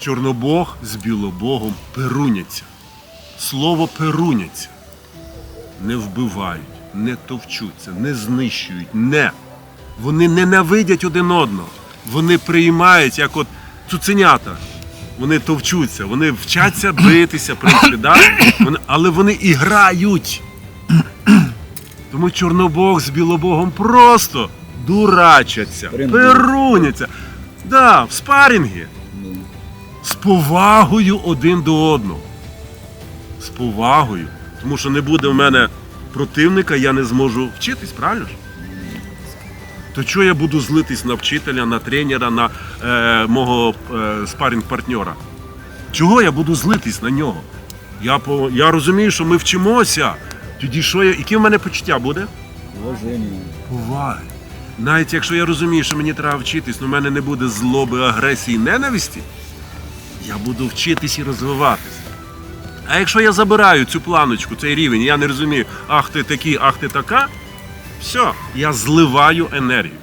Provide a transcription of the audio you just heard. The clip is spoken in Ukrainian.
Чорнобог з білобогом перуняться. Слово перуняться. Не вбивають, не товчуться, не знищують, не. Вони ненавидять один одного. Вони приймають, як от цуценята. Вони товчуться, вони вчаться битися, принципі, да? вони, але вони і грають. Тому Чорнобог з білобогом просто дурачаться, Перуняться. Да, в спарінгі. Повагою один до одного. З повагою. Тому що не буде в мене противника, я не зможу вчитись, правильно ж? То чого я буду злитись на вчителя, на тренера, на е, мого е, спарінг-партнера? Чого я буду злитись на нього? Я, по, я розумію, що ми вчимося. Тоді що я, яке в мене почуття буде? Уваження. Поваги. Навіть якщо я розумію, що мені треба вчитись, але в мене не буде злоби, агресії, ненависті, я буду вчитись і розвиватися. А якщо я забираю цю планочку, цей рівень, я не розумію, ах ти такий, ах ти така, все, я зливаю енергію.